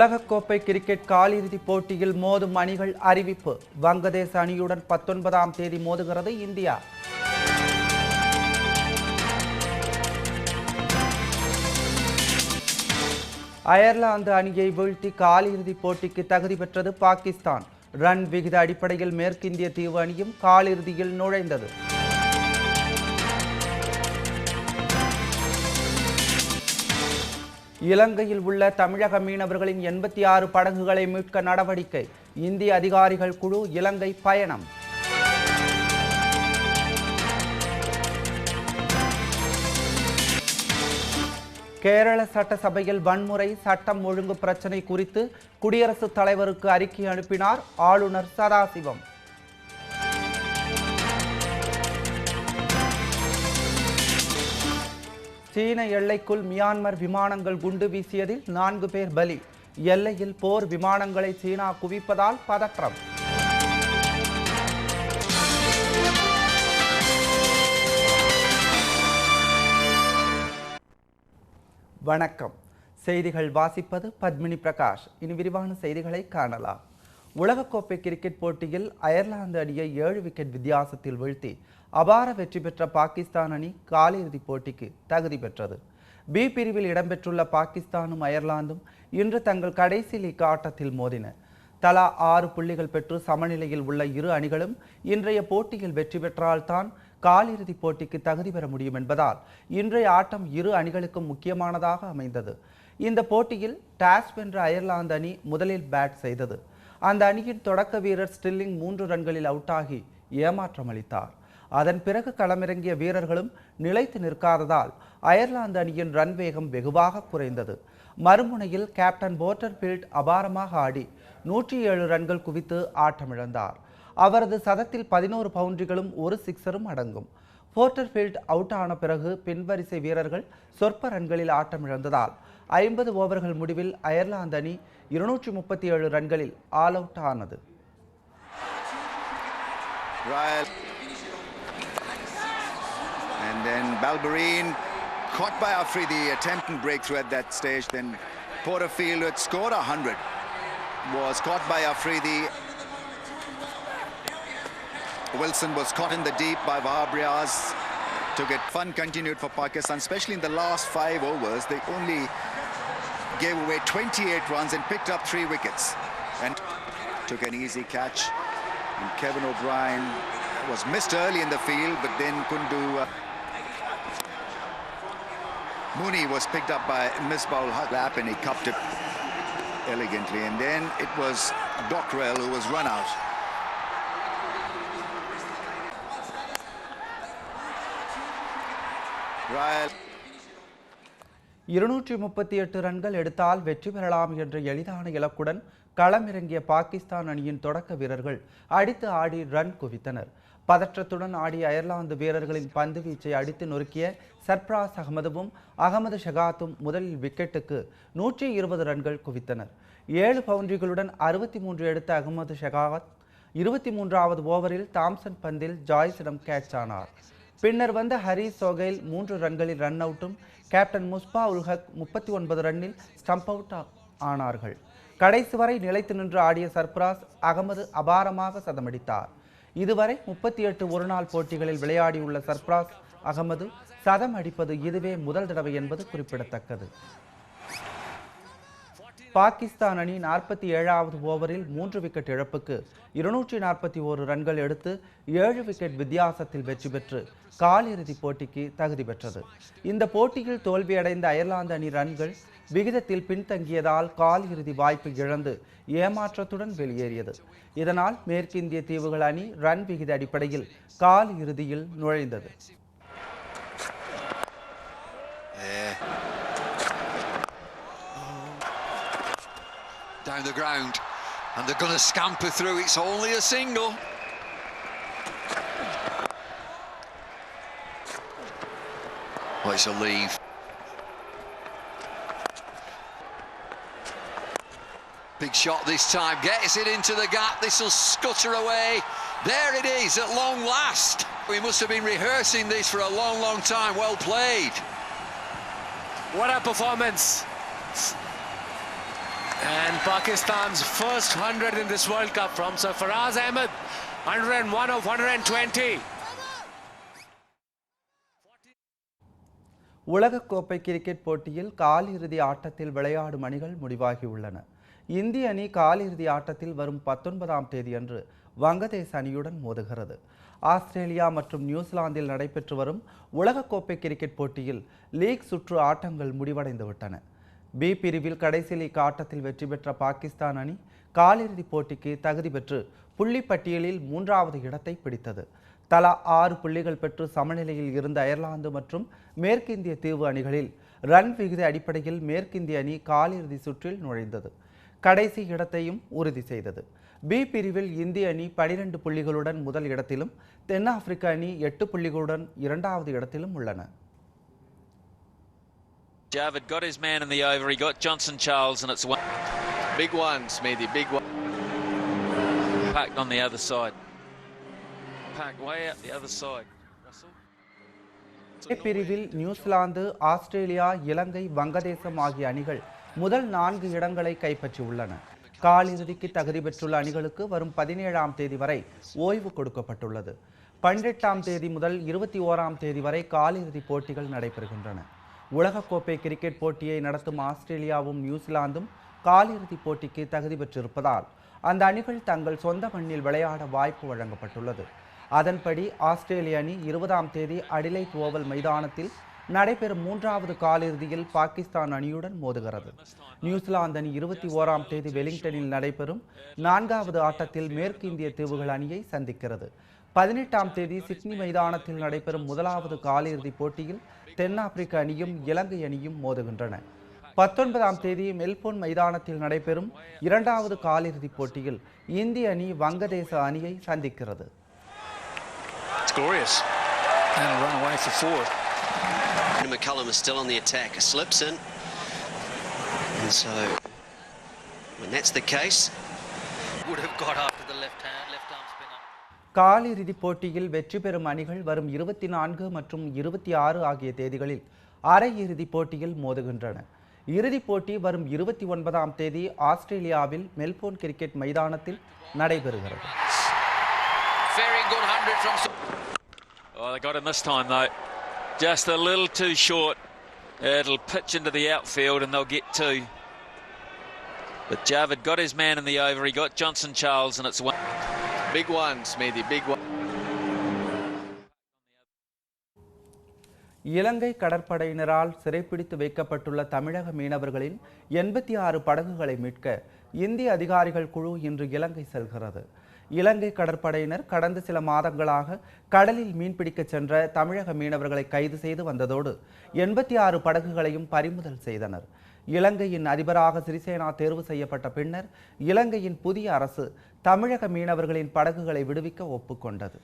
உலகக்கோப்பை கிரிக்கெட் காலிறுதிப் போட்டியில் மோதும் அணிகள் அறிவிப்பு. வங்கதேச அணியுடன் பத்தொன்பதாம் தேதி மோதுகிறது இந்தியா. அயர்லாந்து அணியை வீழ்த்தி காலிறுதிப் போட்டிக்கு தகுதி பெற்றது பாகிஸ்தான். ரன் விகித அடிப்படையில் மேற்கிந்திய தீவு அணியும் காலிறுதியில் நுழைந்தது. இலங்கையில் உள்ள தமிழக மீனவர்களின் எண்பத்தி ஆறு படகுகளை மீட்க நடவடிக்கை. இந்திய அதிகாரிகள் குழு இலங்கை பயணம். கேரள சட்டசபையில் வன்முறை சட்டம் ஒழுங்கு பிரச்சினை குறித்து குடியரசுத் தலைவருக்கு அறிக்கை அனுப்பினார் ஆளுநர் சதாசிவம். சீன எல்லைக்குள் மியான்மர் விமானங்கள் குண்டு வீசியதில் நான்கு பேர் பலி. எல்லையில் போர் விமானங்களை சீனா குவிப்பதால் பதற்றம். வணக்கம். செய்திகள் வாசிப்பது பத்மினி பிரகாஷ். இனி விரிவான செய்திகளை காணலாம். உலகக்கோப்பை கிரிக்கெட் போட்டியில் அயர்லாந்து அணியை ஏழு விக்கெட் வித்தியாசத்தில் வீழ்த்தி அபார வெற்றி பெற்ற பாகிஸ்தான் அணி காலிறுதிப் போட்டிக்கு தகுதி பெற்றது. பி பிரிவில் இடம்பெற்றுள்ள பாகிஸ்தானும் அயர்லாந்தும் இன்று தங்கள் கடைசி லீக் ஆட்டத்தில் மோதின. தலா ஆறு புள்ளிகள் பெற்று சமநிலையில் உள்ள இரு அணிகளும் இன்றைய போட்டியில் வெற்றி பெற்றால்தான் காலிறுதிப் போட்டிக்கு தகுதி பெற முடியும் என்பதால் இன்றைய ஆட்டம் இரு அணிகளுக்கும் முக்கியமானதாக அமைந்தது. இந்த போட்டியில் டாஸ் வென்ற அயர்லாந்து அணி முதலில் பேட் செய்தது. அந்த அணியின் தொடக்க வீரர் ஸ்டில்லிங் மூன்று ரன்களில் அவுட் ஆகி ஏமாற்றம் அளித்தார். அதன் பிறகு களமிறங்கிய வீரர்களும் நிலைத்து நிற்காததால் அயர்லாந்து அணியின் ரன் வேகம் வெகுவாக குறைந்தது. மறுமுனையில் கேப்டன் போட்டர்பீல்ட் அபாரமாக ஆடி நூற்றி ஏழு ரன்கள் குவித்து ஆட்டமிழந்தார். அவரது சதத்தில் பதினோரு பவுண்டரிகளும் ஒரு சிக்ஸரும் அடங்கும். போர்டர்ஃபீல்ட் அவுட் ஆன பிறகு பின்வரிசை வீரர்கள் சொற்ப ரன்களில் ஆட்டமிழந்ததால் ஐம்பது ஓவர்கள் முடிவில் அயர்லாந்து அணி இருநூற்றி முப்பத்தி ஏழு ரன்களில் ஆல் அவுட் ஆனது. And then Balberine caught by Afridi, attempting breakthrough at that stage. Then Porterfield, who had scored 100, was caught by Afridi. Wilson was caught in the deep by Wahab Riaz. Took it. Fun continued for Pakistan, especially in the last five overs. They only gave away 28 runs and picked up three wickets. And took an easy catch. And Kevin O'Brien was missed early in the field, but then couldn't do. Uh... Mooney was picked up by Misbah Lap and he cupped it elegantly. And then it was Dockrell who was run out. Ryle. இருநூற்றி முப்பத்தி எட்டு ரன்கள் எடுத்தால் வெற்றி பெறலாம் என்ற எளிதான இலக்குடன் களமிறங்கிய பாகிஸ்தான் அணியின் தொடக்க வீரர்கள் அடித்து ஆடி ரன் குவித்தனர் பதற்றத்துடன் ஆடிய அயர்லாந்து வீரர்களின் பந்து வீச்சை அடித்து நொறுக்கிய சர்ப்ராஸ் அகமதுவும் அகமது ஷகாத்தும் முதலில் விக்கெட்டுக்கு நூற்றி இருபது ரன்கள் குவித்தனர். ஏழு பவுண்டரிகளுடன் அறுபத்தி மூன்று எடுத்த அகமது ஷெகாவத் இருபத்தி மூன்றாவது ஓவரில் தாம்சன் பந்தில் ஜாய்ஸிடம் கேட்ச் ஆனார். பின்னர் வந்த ஹரீஸ் சோகைல் மூன்று ரன்களில் ரன் அவுட்டும் கேப்டன் முஸ்பா உல்ஹக் முப்பத்தி ஒன்பது ரன்னில் ஸ்டம்ப் அவுட் ஆனார்கள். கடைசி வரை நிலைத்து நின்று ஆடிய சர்ப்ராஸ் அகமது அபாரமாக சதமடித்தார். இதுவரை முப்பத்தி எட்டு ஒருநாள் போட்டிகளில் விளையாடியுள்ள சர்ப்ராஸ் அகமது சதம் அடிப்பது இதுவே முதல் தடவை என்பது குறிப்பிடத்தக்கது. பாகிஸ்தான் அணி நாற்பத்தி ஏழாவது ஓவரில் மூன்று விக்கெட் இழப்புக்கு இருநூற்றி நாற்பத்தி ஓரு ரன்கள் எடுத்து ஏழு விக்கெட் வித்தியாசத்தில் வெற்றி பெற்று காலிறுதிப் போட்டிக்கு தகுதி பெற்றது. இந்த போட்டியில் தோல்வியடைந்த அயர்லாந்து அணி ரன்கள் விகிதத்தில் பின்தங்கியதால் காலிறுதி வாய்ப்பு இழந்து ஏமாற்றத்துடன் வெளியேறியது. இதனால் மேற்கிந்திய தீவுகள் அணி ரன் விகித அடிப்படையில் கால் இறுதியில் நுழைந்தது. Down the ground and they're going to scamper through. It's only a single. Well, it's a leave. Big shot this time, gets it into the gap. This will scutter away. There it is at long last. We must have been rehearsing this for a long, long time. Well played. What a performance! And Pakistan's first 100 in this World Cup from Sarfaraz Ahmed, 101 of 120. உலகக்கோப்பை cricket போட்டியில் காலிறுதி ஆட்டத்தில் விளையாடும் அணிகள் முடிவாகியுள்ளன இந்திய அணி காலிறுதி ஆட்டத்தில் வரும் பத்தொன்பதாம் தேதியன்று வங்கதேச அணியுடன் மோதுகிறது. ஆஸ்திரேலியா மற்றும் நியூசிலாந்தில் நடைபெற்று வரும் உலகக்கோப்பை கிரிக்கெட் போட்டியில் லீக் சுற்று ஆட்டங்கள் முடிவடைந்துவிட்டன. பி பிரிவில் கடைசி லீக் ஆட்டத்தில் வெற்றி பெற்ற பாகிஸ்தான் அணி காலிறுதிப் போட்டிக்கு தகுதி பெற்று புள்ளி பட்டியலில் மூன்றாவது இடத்தை பிடித்தது. தலா ஆறு புள்ளிகள் பெற்று சமநிலையில் இருந்த அயர்லாந்து மற்றும் மேற்கிந்திய தீவு அணிகளில் ரன் விகித அடிப்படையில் மேற்கிந்திய அணி காலிறுதி சுற்றில் நுழைந்தது. கடைசி இடத்தையும் உறுதி செய்தது. பி பிரிவில் இந்திய அணி பனிரெண்டு புள்ளிகளுடன் முதல் இடத்திலும் தென்னாப்பிரிக்க அணி எட்டு புள்ளிகளுடன் இரண்டாவது இடத்திலும் உள்ளன. Javid got his man in the over. He got Johnson Charles, and it's one Big one, Smithy, big one. packed on the other side. Packed way out the other side. பிரிவில் New Zealand Australia Ilangai Vangadesam ஆகிய அணிகள் முதல் நான்கு இடங்களை கைப்பற்றியுள்ளன காலிறுதிக்கு தகுதி பெற்றுள்ள அணிகளுக்கு வரும் பதினேழாம் தேதி வரை ஓய்வு கொடுக்கப்பட்டுள்ளது பன்னிரெண்டாம் தேதி முதல் இருபத்தி ஓராம் தேதி வரை காலிறுதி போட்டிகள் நடைபெறுகின்றன உலகக்கோப்பை கிரிக்கெட் போட்டியை நடத்தும் ஆஸ்திரேலியாவும் நியூசிலாந்தும் காலிறுதி போட்டிக்கு தகுதி பெற்றிருப்பதால் அந்த அணிகள் தங்கள் சொந்த மண்ணில் விளையாட வாய்ப்பு வழங்கப்பட்டுள்ளது. அதன்படி ஆஸ்திரேலிய அணி இருபதாம் தேதி அடிலைட் ஓவல் மைதானத்தில் நடைபெறும் மூன்றாவது காலிறுதியில் பாகிஸ்தான் அணியுடன் மோதுகிறது. நியூசிலாந்து அணி இருபத்தி ஓராம் தேதி வெலிங்டனில் நடைபெறும் நான்காவது ஆட்டத்தில் மேற்கு இந்திய தீவுகள் அணியை சந்திக்கிறது. பதினெட்டாம் தேதி சிட்னி மைதானத்தில் நடைபெறும் முதலாவது காலிறுதிப் போட்டியில் தென்னாப்பிரிக்க அணியும் இலங்கை அணியும் மோதுகின்றன பத்தொன்பதாம் தேதி மெல்போர்ன் மைதானத்தில் நடைபெறும் இரண்டாவது காலிறுதிப் போட்டியில் இந்திய அணி வங்கதேச அணியை சந்திக்கிறது. McCullum is still on the attack. Slips in. And so, when that's the case, would have got after the left hand. காலிறுதிப் போட்டியில் வெற்றி பெறும் அணிகள் வரும் இருபத்தி நான்கு மற்றும் இருபத்தி ஆறு ஆகிய தேதிகளில் அரையிறுதிப் போட்டியில் மோதுகின்றன இறுதிப் போட்டி வரும் இருபத்தி ஒன்பதாம் தேதி ஆஸ்திரேலியாவில் மெல்போர்ன் கிரிக்கெட் மைதானத்தில் நடைபெறுகிறது Very good 100 from. Oh, they got him this time though. Just a little too short. It'll pitch into the outfield, and they'll get two. But Javid got his man in the over. He got Johnson Charles, and it's one. Big one, Smithy, big one. இலங்கை கடற்படையினரால் சிறைப்பிடித்து வைக்கப்பட்டுள்ள தமிழக மீனவர்களின் எண்பத்தி ஆறு படகுகளை மீட்க இந்திய அதிகாரிகள் குழு இன்று இலங்கை செல்கிறது இலங்கை கடற்படையினர் கடந்த சில மாதங்களாக கடலில் மீன்பிடிக்கச் சென்ற தமிழக மீனவர்களை கைது செய்து வந்ததோடு எண்பத்தி ஆறு படகுகளையும் பறிமுதல் செய்தனர் இலங்கையின் அதிபராக சிறிசேனா தேர்வு செய்யப்பட்ட பின்னர் இலங்கையின் புதிய அரசு தமிழக மீனவர்களின் படகுகளை விடுவிக்க ஒப்புக்கொண்டது.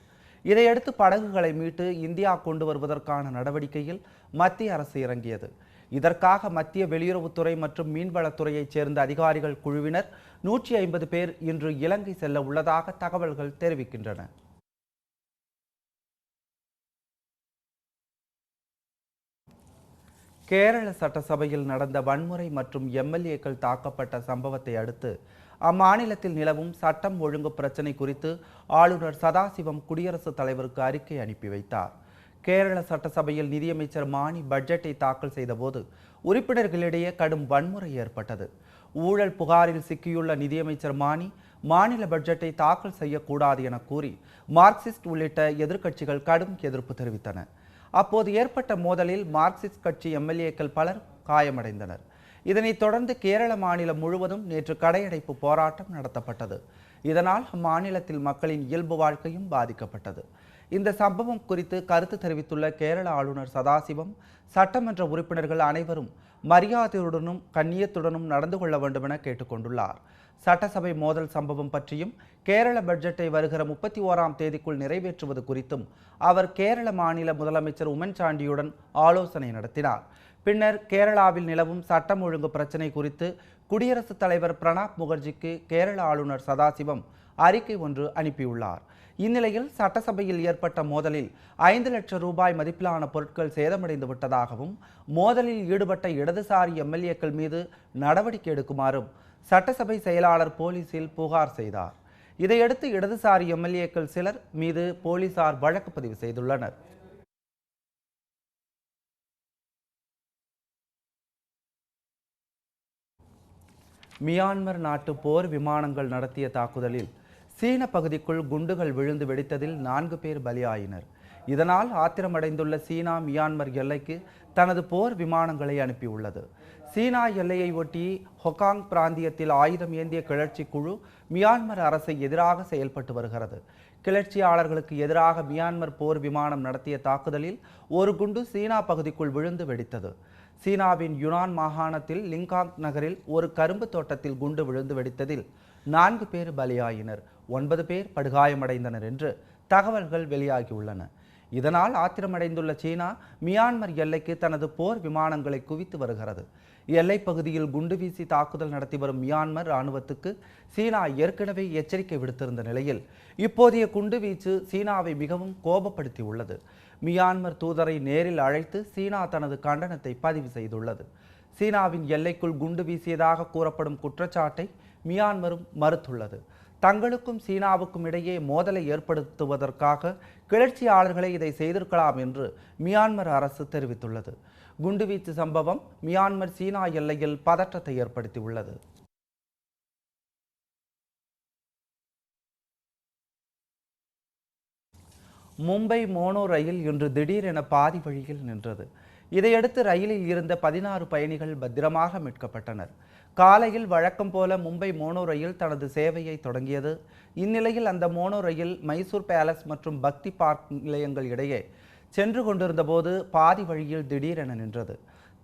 இதையடுத்து படகுகளை மீட்டு இந்தியா கொண்டு வருவதற்கான நடவடிக்கையில் மத்திய அரசு இறங்கியது. இதற்காக மத்திய வெளியுறவுத்துறை மற்றும் மீன்வளத்துறையைச் சேர்ந்த அதிகாரிகள் குழுவினர் நூற்றி ஐம்பது பேர் இன்று இலங்கை செல்ல உள்ளதாக தகவல்கள் தெரிவிக்கின்றன. கேரள சட்டசபையில் நடந்த வன்முறை மற்றும் எம்எல்ஏக்கள் தாக்கப்பட்ட சம்பவத்தை அடுத்து அம்மாநிலத்தில் நிலவும் சட்டம் ஒழுங்கு பிரச்சினை குறித்து ஆளுநர் சதாசிவம் குடியரசுத் தலைவருக்கு அறிக்கை அனுப்பி வைத்தார். கேரள சட்டசபையில் நிதியமைச்சர் மானி பட்ஜெட்டை தாக்கல் செய்தபோது உறுப்பினர்களிடையே கடும் வன்முறை ஏற்பட்டது. ஊழல் புகாரில் சிக்கியுள்ள நிதியமைச்சர் மானி மாநில பட்ஜெட்டை தாக்கல் செய்யக்கூடாது என கூறி மார்க்சிஸ்ட் உள்ளிட்ட எதிர்க்கட்சிகள் கடும் எதிர்ப்பு தெரிவித்தன. அப்போது ஏற்பட்ட மோதலில் மார்க்சிஸ்ட் கட்சி எம்எல்ஏக்கள் பலர் காயமடைந்தனர். இதனைத் தொடர்ந்து கேரள மாநிலம் முழுவதும் நேற்று கடையடைப்பு போராட்டம் நடத்தப்பட்டது. இதனால் அம்மாநிலத்தில் மக்களின் இயல்பு வாழ்க்கையும் பாதிக்கப்பட்டது. இந்த சம்பவம் குறித்து கருத்து தெரிவித்துள்ள கேரள ஆளுநர் சதாசிவம் சட்டமன்ற உறுப்பினர்கள் அனைவரும் மரியாதையுடனும் கண்ணியத்துடனும் நடந்து கொள்ள வேண்டுமென கேட்டுக்கொண்டுள்ளார். சட்டசபை மோதல் சம்பவம் பற்றியும் கேரள பட்ஜெட்டை வருகிற முப்பத்தி ஓராம் தேதிக்குள் நிறைவேற்றுவது குறித்தும் அவர் கேரள மாநில முதலமைச்சர் உமன்சாண்டியுடன் ஆலோசனை நடத்தினார். பின்னர் கேரளாவில் நிலவும் சட்டம் ஒழுங்கு பிரச்சினை குறித்து குடியரசுத் தலைவர் பிரணாப் முகர்ஜிக்கு கேரள ஆளுநர் சதாசிவம் அறிக்கை ஒன்று அனுப்பியுள்ளார். இந்நிலையில் சட்டசபையில் ஏற்பட்ட மோதலில் ஐந்து லட்சம் ரூபாய் மதிப்பிலான பொருட்கள் சேதமடைந்து விட்டதாகவும் மோதலில் ஈடுபட்ட இடதுசாரி எம்எல்ஏக்கள் மீது நடவடிக்கை எடுக்குமாறும் சட்டசபை செயலாளர் போலீசில் புகார் செய்தார். இதையடுத்து இடதுசாரி எம்எல்ஏக்கள் சிலர் மீது போலீசார் வழக்கு பதிவு செய்துள்ளனர். மியான்மர் நாட்டு போர் விமானங்கள் நடத்திய தாக்குதலில் சீன பகுதிக்குள் குண்டுகள் விழுந்து வெடித்ததில் நான்கு பேர் பலியாயினர். இதனால் ஆத்திரமடைந்துள்ள சீனா மியான்மர் எல்லைக்கு தனது போர் விமானங்களை அனுப்பியுள்ளது. சீனா எல்லையை ஒட்டி ஹொகாங் பிராந்தியத்தில் ஆயுதம் ஏந்திய கிளர்ச்சி குழு மியான்மர் அரசை எதிராக செயல்பட்டு வருகிறது. கிளர்ச்சியாளர்களுக்கு எதிராக மியான்மர் போர் விமானம் நடத்திய தாக்குதலில் ஒரு குண்டு சீனா பகுதிக்குள் விழுந்து வெடித்தது. சீனாவின் யுனான் மாகாணத்தில் லிங்காங் நகரில் ஒரு கரும்பு தோட்டத்தில் குண்டு விழுந்து வெடித்ததில் நான்கு பேர் பலியாயினர். ஒன்பது பேர் படுகாயமடைந்தனர் என்று தகவல்கள் வெளியாகியுள்ளன. இதனால் ஆத்திரமடைந்துள்ள சீனா மியான்மர் எல்லைக்கு தனது போர் விமானங்களை குவித்து வருகிறது. எல்லைப் பகுதியில் குண்டு வீசி தாக்குதல் நடத்தி வரும் மியான்மர் இராணுவத்துக்கு சீனா ஏற்கனவே எச்சரிக்கை விடுத்திருந்த நிலையில் இப்போதைய குண்டு வீச்சு சீனாவை மிகவும் கோபப்படுத்தியுள்ளது. மியான்மர் தூதரை நேரில் அழைத்து சீனா தனது கண்டனத்தை பதிவு செய்துள்ளது. சீனாவின் எல்லைக்குள் குண்டு வீசியதாக கூறப்படும் குற்றச்சாட்டை மியான்மரும் மறுத்துள்ளது. தங்களுக்கும் சீனாவுக்கும் இடையே மோதலை ஏற்படுத்துவதற்காக கிளர்ச்சியாளர்களை இதை செய்திருக்கலாம் என்று மியான்மர் அரசு தெரிவித்துள்ளது. குண்டுவீச்சு சம்பவம் மியான்மர் சீனா எல்லையில் பதற்றத்தை ஏற்படுத்தியுள்ளது. மும்பை மோனோ ரயில் இன்று திடீரென பாதி வழியில் நின்றது. இதையடுத்து ரயிலில் இருந்த பதினாறு பயணிகள் பத்திரமாக மீட்கப்பட்டனர். காலையில் வழக்கம் போல மும்பை மோனோ ரயில் தனது சேவையை தொடங்கியது. இந்நிலையில் அந்த மோனோ ரயில் மைசூர் பேலஸ் மற்றும் பக்தி பார்க் நிலையங்கள் இடையே சென்று கொண்டிருந்தபோது பாதி வழியில் திடீரென நின்றது.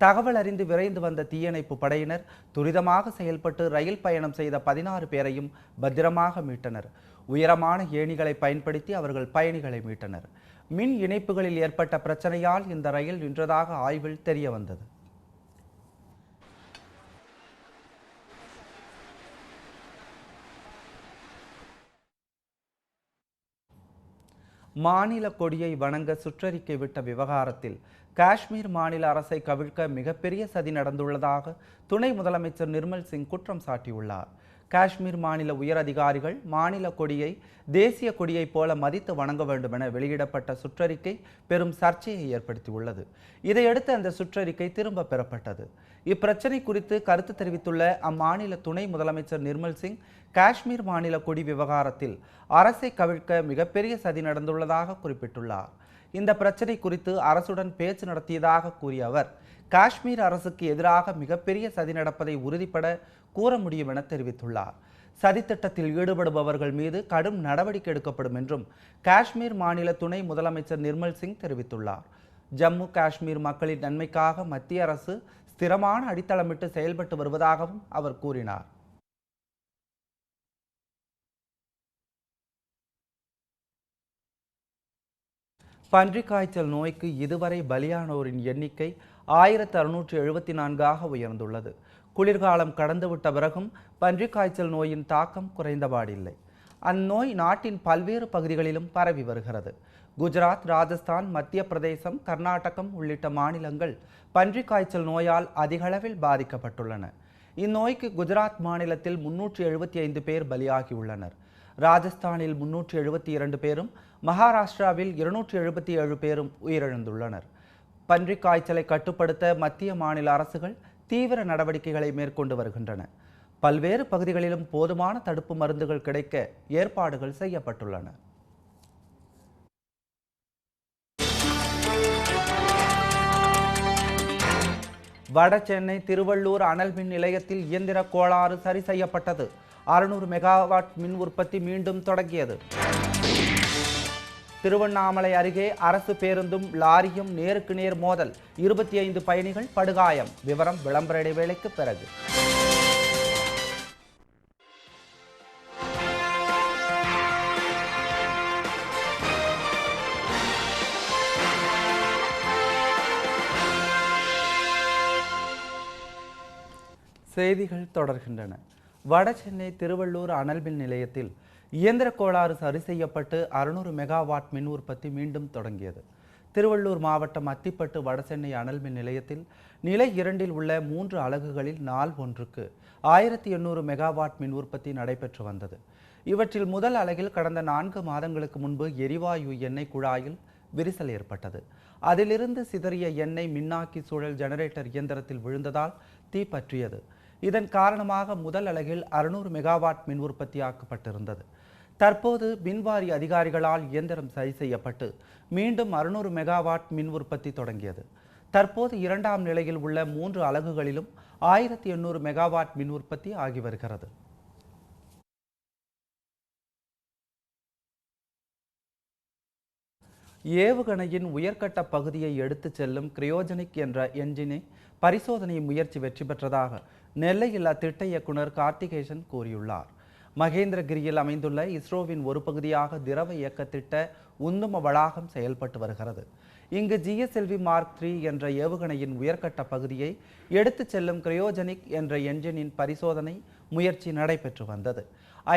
தகவல் அறிந்து விரைந்து வந்த தீயணைப்பு படையினர் துரிதமாக செயல்பட்டு ரயில் பயணம் செய்த பதினாறு பேரையும் பத்திரமாக மீட்டனர். உயரமான ஏணிகளை பயன்படுத்தி அவர்கள் பயணிகளை மீட்டனர். மின் இணைப்புகளில் ஏற்பட்ட பிரச்சனையால் இந்த ரயில் நின்றதாக ஆய்வில் தெரிய வந்தது. மாநில கொடியை வணங்க சுற்றறிக்கை விட்ட விவகாரத்தில் காஷ்மீர் மாநில அரசை கவிழ்க்க மிகப்பெரிய சதி நடந்துள்ளதாக துணை முதலமைச்சர் நிர்மல் சிங் குற்றம் சாட்டியுள்ளார். காஷ்மீர் மாநில உயர் அதிகாரிகள் மாநில கொடியை தேசிய கொடியைப் போல மதித்து வணங்க வேண்டும் என வெளியிடப்பட்ட சுற்றறிக்கை பெரும் சர்ச்சையை ஏற்படுத்தியுள்ளது. இதையடுத்து அந்த சுற்றறிக்கை திரும்ப பெறப்பட்டது. இப்பிரச்சனை குறித்து கருத்து தெரிவித்துள்ள அம்மாநில துணை முதலமைச்சர் நிர்மல் சிங் காஷ்மீர் மாநில கொடி விவகாரத்தில் அரசை கவிழ்க்க மிகப்பெரிய சதி நடந்துள்ளதாக குறிப்பிட்டுள்ளார். இந்த பிரச்சனை குறித்து அரசுடன் பேச்சு நடத்தியதாக கூறிய அவர் காஷ்மீர் அரசுக்கு எதிராக மிகப்பெரிய சதி நடப்பதை உறுதிப்பட கூற முடியும் என தெரிவித்துள்ளார். சதித்திட்டத்தில் ஈடுபடுபவர்கள் மீது கடும் நடவடிக்கை எடுக்கப்படும் என்றும் காஷ்மீர் மாநில துணை முதலமைச்சர் நிர்மல் சிங் தெரிவித்துள்ளார். ஜம்மு காஷ்மீர் மக்களின் நன்மைக்காக மத்திய அரசு ஸ்திரமான அடித்தளமிட்டு செயல்பட்டு வருவதாகவும் அவர் கூறினார். பன்றி காய்ச்சல் நோய்க்கு இதுவரை பலியானோரின் எண்ணிக்கை ஆயிரத்து அறுநூற்று எழுபத்தி நான்காக உயர்ந்துள்ளது. குளிர்காலம் கடந்துவிட்ட பிறகும் பன்றிக் காய்ச்சல் நோயின் தாக்கம் குறைந்தபாடில்லை. அந்நோய் நாட்டின் பல்வேறு பகுதிகளிலும் பரவி வருகிறது. குஜராத் ராஜஸ்தான் மத்திய பிரதேசம் கர்நாடகம் உள்ளிட்ட மாநிலங்கள் பன்றிக் காய்ச்சல் நோயால் அதிகளவில் பாதிக்கப்பட்டுள்ளன. இந்நோய்க்கு குஜராத் மாநிலத்தில் முன்னூற்றி எழுபத்தி ஐந்து பேர் பலியாகியுள்ளனர். ராஜஸ்தானில் முன்னூற்றி எழுபத்தி இரண்டு பேரும் மகாராஷ்டிராவில் இருநூற்றி எழுபத்தி ஏழு பேரும் உயிரிழந்துள்ளனர். பன்றிக் காய்ச்சலை கட்டுப்படுத்த மத்திய மாநில அரசுகள் தீவிர நடவடிக்கைகளை மேற்கொண்டு வருகின்றன. பல்வேறு பகுதிகளிலும் போதுமான தடுப்பு மருந்துகள் கிடைக்க ஏற்பாடுகள் செய்யப்பட்டுள்ளன. வட சென்னை திருவள்ளூர் அனல் மின் நிலையத்தில் இயந்திர கோளாறு சரி செய்யப்பட்டது. அறுநூறு மெகாவாட் மின் உற்பத்தி மீண்டும் தொடங்கியது. திருவண்ணாமலை அருகே அரசு பேருந்தும் லாரியும் நேருக்கு நேர் மோதல். இருபத்தி ஐந்து பயணிகள் படுகாயம். விவரம் விளம்பர இடைவேளைக்கு பிறகு. செய்திகள் தொடர்கின்றன. வடசென்னை திருவள்ளூர் அனல்மின் நிலையத்தில் இயந்திர கோளாறு சரி செய்யப்பட்டு அறுநூறு மெகாவாட் மின் உற்பத்தி மீண்டும் தொடங்கியது. திருவள்ளூர் மாவட்டம் அத்திப்பட்டு வடசென்னை அனல்மின் நிலையத்தில் நிலை இரண்டில் உள்ள மூன்று அலகுகளில் நாள் ஒன்றுக்கு ஆயிரத்தி எண்ணூறு மெகாவாட் மின் உற்பத்தி நடைபெற்று வந்தது. இவற்றில் முதல் அலகில் கடந்த நான்கு மாதங்களுக்கு முன்பு எரிவாயு எண்ணெய் குழாயில் விரிசல் ஏற்பட்டது. அதிலிருந்து சிதறிய எண்ணெய் மின்னாக்கி சூழல் ஜெனரேட்டர் இயந்திரத்தில் விழுந்ததால் தீப்பற்றியது. இதன் காரணமாக முதல் அலகில் அறுநூறு மெகாவாட் மின் உற்பத்தியாக்கப்பட்டிருந்தது. தற்போது மின்வாரி அதிகாரிகளால் இயந்திரம் சரி செய்யப்பட்டு மீண்டும் அறுநூறு மெகாவாட் மின் உற்பத்தி தொடங்கியது. தற்போது இரண்டாம் நிலையில் உள்ள மூன்று அலகுகளிலும் ஆயிரத்தி எண்ணூறு மெகாவாட் மின் உற்பத்தி ஆகி வருகிறது. ஏவுகணையின் உயர்கட்ட பகுதியை எடுத்துச் செல்லும் கிரியோஜெனிக் என்ற என்ஜினை பரிசோதனை முயற்சி வெற்றி பெற்றதாக நெல்லையில் அத்திட்ட இயக்குனர் கார்த்திகேசன் கூறியுள்ளார். மகேந்திரகிரியில் அமைந்துள்ள இஸ்ரோவின் ஒரு பகுதியாக திரவ இயக்க திட்ட உந்தும வளாகம் செயல்பட்டு வருகிறது. இங்கு ஜிஎஸ்எல்வி மார்க் த்ரீ என்ற ஏவுகணையின் உயர்கட்ட பகுதியை எடுத்துச் செல்லும் கிரையோஜெனிக் என்ற என்ஜினின் பரிசோதனை முயற்சி நடைபெற்று வந்தது.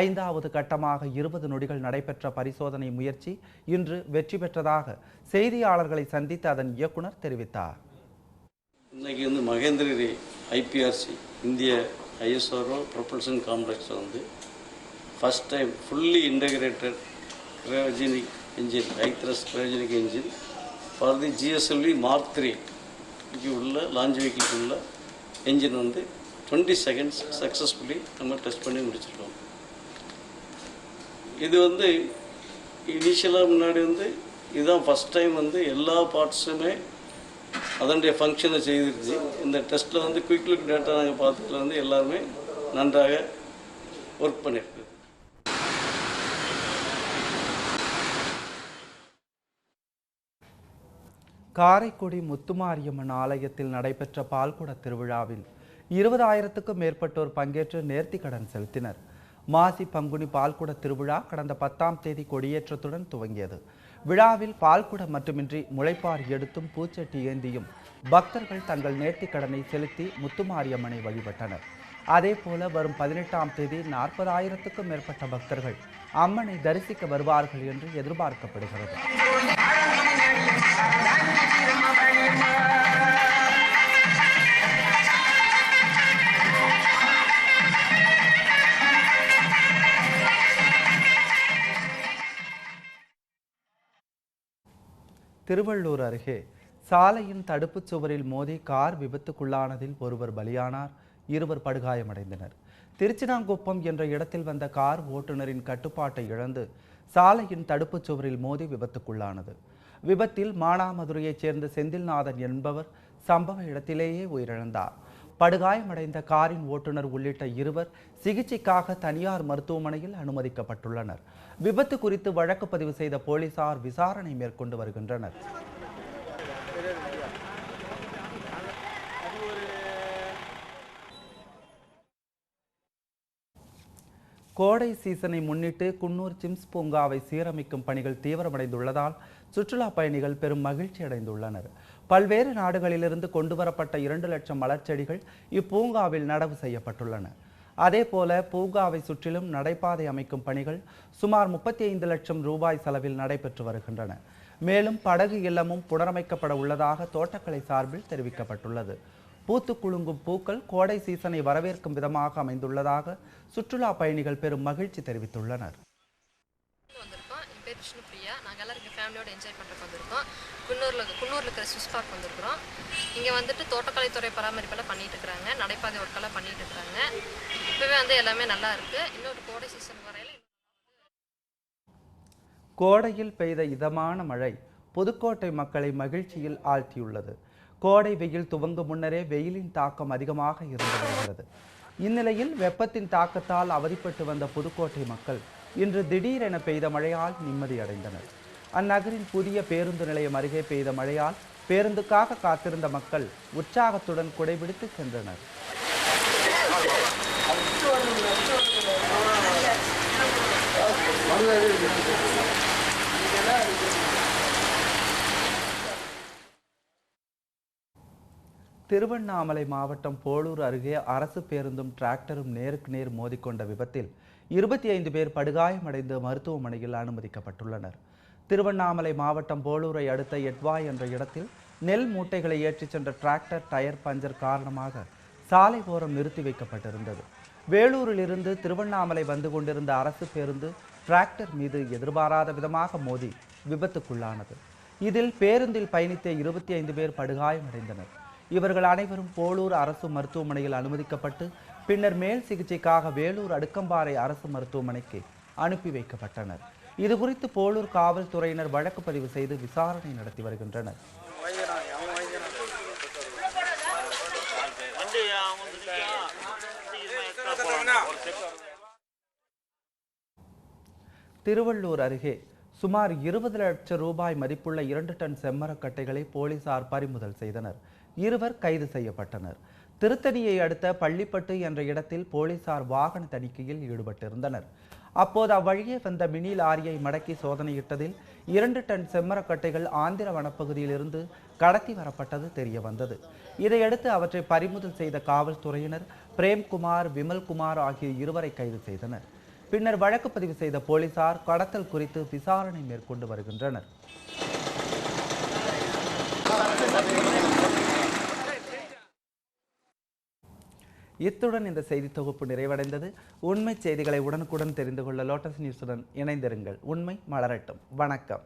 ஐந்தாவது கட்டமாக இருபது நொடிகள் நடைபெற்ற பரிசோதனை முயற்சி இன்று வெற்றி பெற்றதாக செய்தியாளர்களை சந்தித்து அதன் இயக்குனர் தெரிவித்தார். இன்னைக்கு வந்து மகேந்திரகிரி ஐபிஆர்சி இந்திய ஐஎஸ்ஆர்ஓ ப்ரொபல்ஷன் காம்ப்ளெக்ஸ் வந்து first time fully integrated cryogenic engine high thrust cryogenic engine for the GSLV Mark three உள்ள லான்ச் வெஹிக்கிளுக்கு உள்ள என்ஜின் வந்து டுவெண்ட்டி செகண்ட்ஸ் சக்ஸஸ்ஃபுல்லி நம்ம டெஸ்ட் பண்ணி முடிச்சிருக்கோம். இது வந்து இனிஷியலாக முன்னாடி வந்து இதுதான் ஃபஸ்ட் டைம் வந்து எல்லா பார்ட்ஸுமே அதனுடைய ஃபங்க்ஷனை செய்திருச்சு இந்த டெஸ்ட்டில் வந்து குயிக் லுக் டேட்டா நாங்கள் பார்த்ததுல வந்து எல்லாருமே நன்றாக ஒர்க் பண்ணியிருக்கு காரைக்குடி முத்துமாரியம்மன் ஆலயத்தில் நடைபெற்ற பால்குட திருவிழாவில் இருபதாயிரத்துக்கும் மேற்பட்டோர் பங்கேற்று நேர்த்திக்கடன் செலுத்தினர். மாசி பங்குனி பால்குட திருவிழா கடந்த பத்தாம் தேதி கொடியேற்றத்துடன் துவங்கியது. விழாவில் பால்குடம் மட்டுமின்றி முளைப்பார் எடுத்தும் பூச்சட்டி ஏந்தியும் பக்தர்கள் தங்கள் நேர்த்திக்கடனை செலுத்தி முத்துமாரியம்மனை வழிபட்டனர். அதேபோல வரும் பதினெட்டாம் தேதி நாற்பதாயிரத்துக்கும் மேற்பட்ட பக்தர்கள் அம்மனை தரிசிக்க வருவார்கள் என்று எதிர்பார்க்கப்படுகிறது. திருவள்ளூர் அருகே சாலையின் தடுப்புச் சுவரில் மோதி கார் விபத்துக்குள்ளானதில் ஒருவர் பலியானார். இருவர் படுகாயமடைந்தனர். திருச்சினாங்குப்பம் என்ற இடத்தில் வந்த கார் ஓட்டுநரின் கட்டுப்பாட்டை இழந்து சாலையின் தடுப்புச் சுவரில் மோதி விபத்துக்குள்ளானது. விபத்தில் மானாமதுரையைச் சேர்ந்த செந்தில்நாதன் என்பவர் சம்பவ இடத்திலேயே உயிரிழந்தார். படுகாயமடைந்த காரின் ஓட்டுநர் உள்ளிட்ட இருவர் சிகிச்சைக்காக தனியார் மருத்துவமனையில் அனுமதிக்கப்பட்டுள்ளனர். விபத்து குறித்து வழக்கு பதிவு செய்த போலீசார் விசாரணை மேற்கொண்டு வருகின்றனர். கோடை சீசனை முன்னிட்டு குன்னூர் சிம்ஸ் பூங்காவை சீரமைக்கும் பணிகள் தீவிரமடைந்துள்ளதால் சுற்றுலா பயணிகள் பெரும் மகிழ்ச்சி அடைந்துள்ளனர் பல்வேறு நாடுகளிலிருந்து கொண்டு வரப்பட்ட இரண்டு லட்சம் மலர்ச்செடிகள் இப்பூங்காவில் நடவு செய்யப்பட்டுள்ளன. அதேபோல பூங்காவை சுற்றிலும் நடைபாதை அமைக்கும் பணிகள் சுமார் முப்பத்தி ஐந்து லட்சம் ரூபாய் செலவில் நடைபெற்று வருகின்றன. மேலும் படகு இல்லமும் புனரமைக்கப்பட உள்ளதாக தோட்டக்கலை சார்பில் தெரிவிக்கப்பட்டுள்ளது. பூத்து குலுங்கும் பூக்கள் கோடை சீசனை வரவேற்கும் விதமாக அமைந்துள்ளதாக சுற்றுலா பயணிகள் பெரும் மகிழ்ச்சி தெரிவித்துள்ளனர். வந்திருக்கோம். என் பேர் விஷ்ணுப்ரியா நாங்கள் எல்லாம் எங்கள் என்ஜாய் பண்ணுறதுக்கு வந்திருக்கோம். குன்னூரில் குன்னூரில் இருக்கிற சுவிஸ் பார்க் வந்திருக்கிறோம். இங்கே வந்துட்டு தோட்டக்கலைத்துறை பராமரிப்பெல்லாம் பண்ணிட்டு இருக்கிறாங்க. நடைபாதை ஒர்க்கெல்லாம் பண்ணிட்டு இருக்கிறாங்க. இப்போவே வந்து எல்லாமே நல்லா இருக்கு. இன்னொரு கோடை சீசன் வரையில கோடையில் பெய்த இதமான மழை புதுக்கோட்டை மக்களை மகிழ்ச்சியில் ஆழ்த்தியுள்ளது. கோடை வெயில் துவங்கும் முன்னரே வெயிலின் தாக்கம் அதிகமாக இருந்து வருகிறது. இந்நிலையில் வெப்பத்தின் தாக்கத்தால் அவதிப்பட்டு வந்த புதுக்கோட்டை மக்கள் இன்று திடீரென பெய்த மழையால் நிம்மதியடைந்தனர். அந்நகரின் புதிய பேருந்து நிலையம் அருகே பெய்த மழையால் பேருந்துக்காக காத்திருந்த மக்கள் உற்சாகத்துடன் குடைபிடித்து சென்றனர். திருவண்ணாமலை மாவட்டம் போளூர் அருகே அரசு பேருந்தும் டிராக்டரும் நேருக்கு நேர் மோதிக்கொண்ட விபத்தில் இருபத்தி ஐந்து பேர் படுகாயமடைந்து மருத்துவமனையில் அனுமதிக்கப்பட்டுள்ளனர். திருவண்ணாமலை மாவட்டம் போளூரை அடுத்த எட்வாய் என்ற இடத்தில் நெல் மூட்டைகளை ஏற்றிச் சென்ற டிராக்டர் டயர் பஞ்சர் காரணமாக சாலை ஓரம் நிறுத்தி வைக்கப்பட்டிருந்தது. வேலூரிலிருந்து திருவண்ணாமலை வந்து கொண்டிருந்த அரசு பேருந்து டிராக்டர் மீது எதிர்பாராத விதமாக மோதி விபத்துக்குள்ளானது. இதில் பேருந்தில் பயணித்த இருபத்தி ஐந்து பேர் படுகாயமடைந்தனர். இவர்கள் அனைவரும் போலூர் அரசு மருத்துவமனையில் அனுமதிக்கப்பட்டு பின்னர் மேல் சிகிச்சைக்காக வேலூர் அடுக்கம்பாறை அரசு மருத்துவமனைக்கு அனுப்பி வைக்கப்பட்டனர். இது குறித்து போலூர் காவல்துறையினர் வழக்கு பதிவு செய்து விசாரணை நடத்தி வருகின்றனர். திருவள்ளூர் அருகே சுமார் இருபது லட்சம் ரூபாய் மதிப்புள்ள இரண்டு டன் செம்மரக்கட்டைகளை போலீசார் பறிமுதல் செய்தனர். இருவர் கைது செய்யப்பட்டனர். திருத்தணியை அடுத்த பள்ளிப்பட்டு என்ற இடத்தில் போலீசார் வாகன தணிக்கையில் ஈடுபட்டிருந்தனர். அப்போது அவ்வழியே வந்த மினி லாரியை மடக்கி சோதனையிட்டதில் இரண்டு டன் செம்மரக்கட்டைகள் ஆந்திர வனப்பகுதியிலிருந்து கடத்தி வரப்பட்டது தெரிய வந்தது. இதையடுத்து அவற்றை பறிமுதல் செய்த காவல்துறையினர் பிரேம்குமார் விமல்குமார் ஆகிய இருவரை கைது செய்தனர். பின்னர் வழக்கு பதிவு செய்த போலீசார் கடத்தல் குறித்து விசாரணை மேற்கொண்டு வருகின்றனர். இத்துடன் இந்த செய்தி தொகுப்பு நிறைவடைந்தது. உண்மை செய்திகளை உடனுக்குடன் தெரிந்து கொள்ள லோட்டஸ் நியூஸுடன் இணைந்திருங்கள். உண்மை மலரட்டும். வணக்கம்.